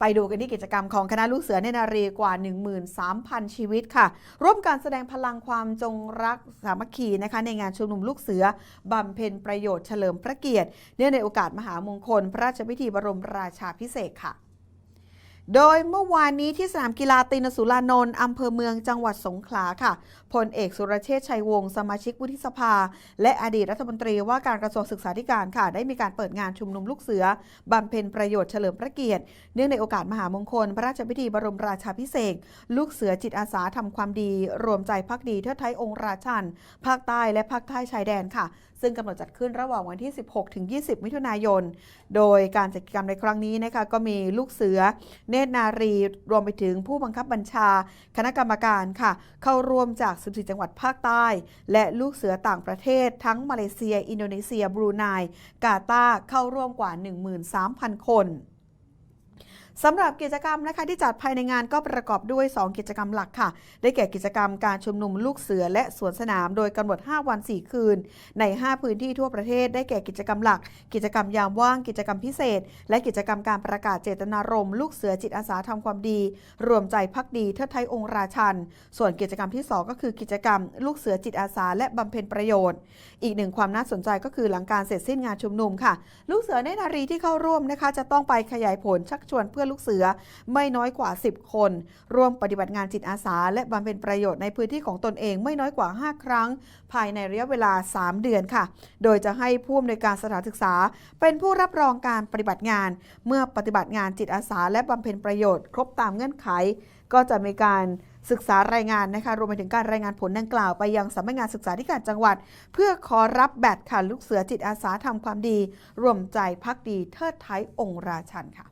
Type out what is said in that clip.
ไปดูกันที่กิจกรรมของคณะลูกเสือเนนารีกว่า 13,000 ชีวิตค่ะ ร่วมการแสดงพลังความจงรักสามัคคีนะคะในงานชุมนุมลูกเสือบำเพ็ญประโยชน์เฉลิมพระเกียรติเนื่องในโอกาสมหามงคล พระราชพิธีบรมราชาพิเศษค่ะ โดยเมื่อวานนี้ที่สนามกีฬาตินสุรานนท์อำเภอเมืองจังหวัดสงขลาค่ะพลเอกสุรเชษชัยวงศ์สมาชิกวุฒิสภา และอดีตรัฐมนตรีว่าการกระทรวงศึกษาธิการค่ะ ได้มีการเปิดงานชุมนุมลูกเสือบำเพ็ญประโยชน์เฉลิมพระเกียรติ เนื่องในโอกาสมหามงคล พระราชพิธีบรมราชาพิเศษลูกเสือจิตอาสาทำความดี รวมใจพักดีเทิดไทยองค์ราชันภาคใต้และภาคใต้ชายแดนค่ะ ซึ่งกำหนดจัดขึ้นระหว่างวันที่ 16 ถึง 20 มิถุนายน โดยการจัดกิจกรรมในครั้งนี้นะคะก็มีลูกเสือเนตรนารี รวมไปถึงผู้บังคับบัญชา คณะกรรมการค่ะ เข้าร่วมจาก 14 จังหวัดภาคใต้ และลูกเสือต่างประเทศ ทั้งมาเลเซีย อินโดนีเซีย บรูไน กาตาร์เข้าร่วมกว่า 13,000 คน สำหรับกิจกรรมนะคะที่จัดภายในงานก็ประกอบด้วย 2 กิจกรรมหลักค่ะ ได้แก่กิจกรรมการชุมนุมลูกเสือและสวนสนาม โดยกำหนด 5 วัน 4 คืน ใน 5 พื้นที่ทั่วประเทศ ได้แก่กิจกรรมหลัก กิจกรรมยามว่าง กิจกรรมพิเศษ และกิจกรรมการประกาศเจตนารมณ์ลูกเสือจิตอาสาทำความดี รวมใจพักดีเทิดไทยองค์ราชัน ส่วนกิจกรรมที่ 2 ก็คือกิจกรรม ลูกเสือจิตอาสา และบำเพ็ญประโยชน์ อีกหนึ่งความน่าสนใจก็คือหลังการเสร็จสิ้นงานชุมนุมค่ะ ลูกเสือเนนารีที่เข้าร่วมนะคะ จะต้องไปขยายผลชักชวนเพื่อนลูกเสือไม่น้อยกว่า 10 คน ร่วมปฏิบัติงานจิตอาสา และบำเพ็ญประโยชน์ในพื้นที่ของตนเองไม่น้อยกว่า 5 ครั้ง ภายในระยะเวลา 3 เดือนค่ะ โดยจะให้ผู้อำนวยการสถานศึกษา เป็นผู้รับรองการปฏิบัติงาน เมื่อปฏิบัติงานจิตอาสา และบำเพ็ญประโยชน์ ครบตามเงื่อนไข ก็จะมีการศึกษารายงานนะคะรวมไปถึงการรายงานผลดังกล่าวไปยังสำนักงานศึกษาธิการจังหวัด เพื่อขอรับแบตค่ะลูกเสือจิตอาสาทำความดี รวมใจพักดีเทิดไทยองค์ราชันค่ะ